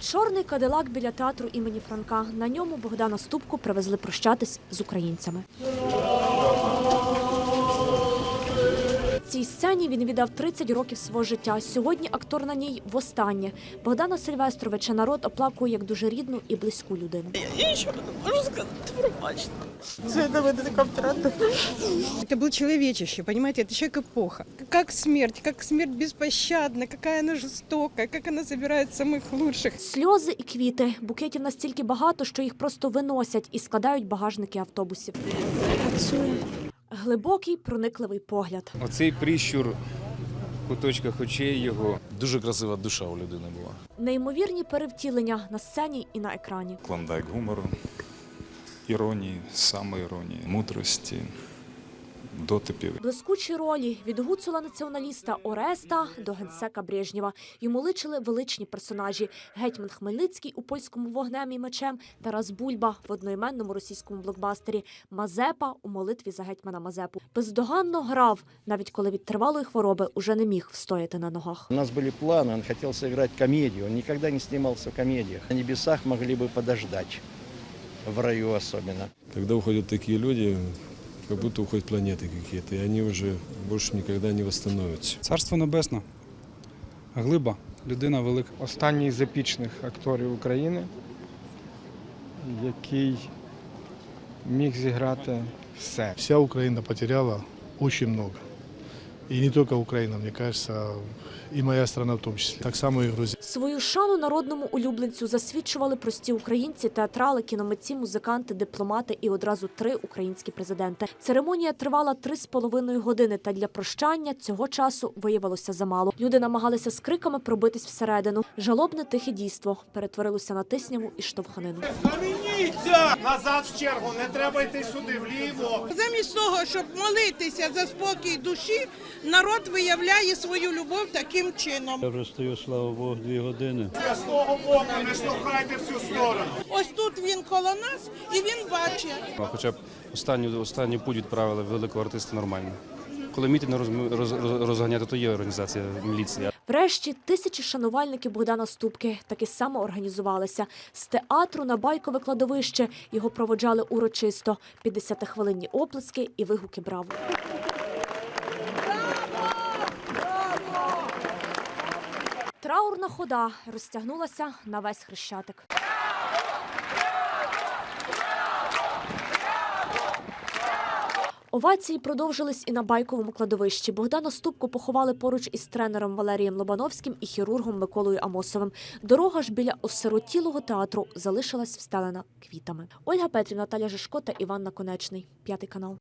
Чорний кадилак біля театру імені Франка. На ньому Богдана Ступку привезли прощатись з українцями. Цій сцені він віддав 30 років свого життя. Сьогодні актор на ній востаннє. Богдана Сильвестровича народ оплакує як дуже рідну і близьку людину. Я нічого не можу сказати, пробачте. Це для мене така втрата. Это был человечище, понимаете, это человек эпоха. Как смерть, как смерть беспощадна, какая она жестокая, как она забирает самых лучших. Сльози і квіти. Букетів настільки багато, що їх просто виносять і складають багажники автобусів. Працює. Глибокий, проникливий погляд. Оцей прищур в куточках очей його Дуже красива душа у людини була. Неймовірні перевтілення на сцені і на екрані. клондайк гумору, іронії, самоіронії, мудрості, дотипів. Блискучі ролі від гуцула націоналіста Ореста до генсека Брежнєва. Йому личили величні персонажі: гетьман Хмельницький у польському вогнем і мечем, Тарас Бульба в одноіменному російському блокбастері, Мазепа у молитві за гетьмана Мазепу. Бездоганно грав, навіть коли від тривалої хвороби уже не міг встояти на ногах. У нас были планы, он хотел сыграть комедию. Он никогда не снимался в комедиях. На небесах могли бы подождать, в раю особенно. Когда уходят такие люди, как будто уходят планеты какие-то, и они уже больше никогда не восстановятся. Царство небесне. Глиба, людина велика. Останній з епічних акторів України, який міг зіграти все. Вся Украина потеряла очень много. И не только Украина, мне кажется, и моя страна в том числе. Так само и Грузия. Свою шану народному улюбленцю засвідчували прості українці, театрали, кіномитці, музиканти, дипломати і одразу три українські президенти. Церемонія тривала три з половиною години. Та для прощання цього часу виявилося замало. Люди намагалися з криками пробитись всередину. Жалобне тихе дійство перетворилося на тисняву і штовханину. Назад в чергу, не треба йти сюди, вліво. Замість того, щоб молитися за спокій душі, народ виявляє свою любов таким чином. Я вже стою, слава Богу, дві години. З того боку, не штовхайте всю сторону. Ось тут він коло нас і він бачить. А Хоча б останню, останній путь відправили великого артиста нормально. Коли мітинг роз, роз, роз- розганяти, то є організація міліції. Врешті тисячі шанувальників Богдана Ступки таки само організувалися. З театру на байкове кладовище його проводжали урочисто. 50-хвилинні оплески і вигуки браво. Траурна хода розтягнулася на весь хрещатик. Овації продовжились і на байковому кладовищі. Богдана Ступку поховали поруч із тренером Валерієм Лобановським і хірургом Миколою Амосовим. Дорога ж біля осиротілого театру залишилась встелена квітами. Ольга Петрів, Наталя Жишко та Іван Наконечний. П'ятий канал.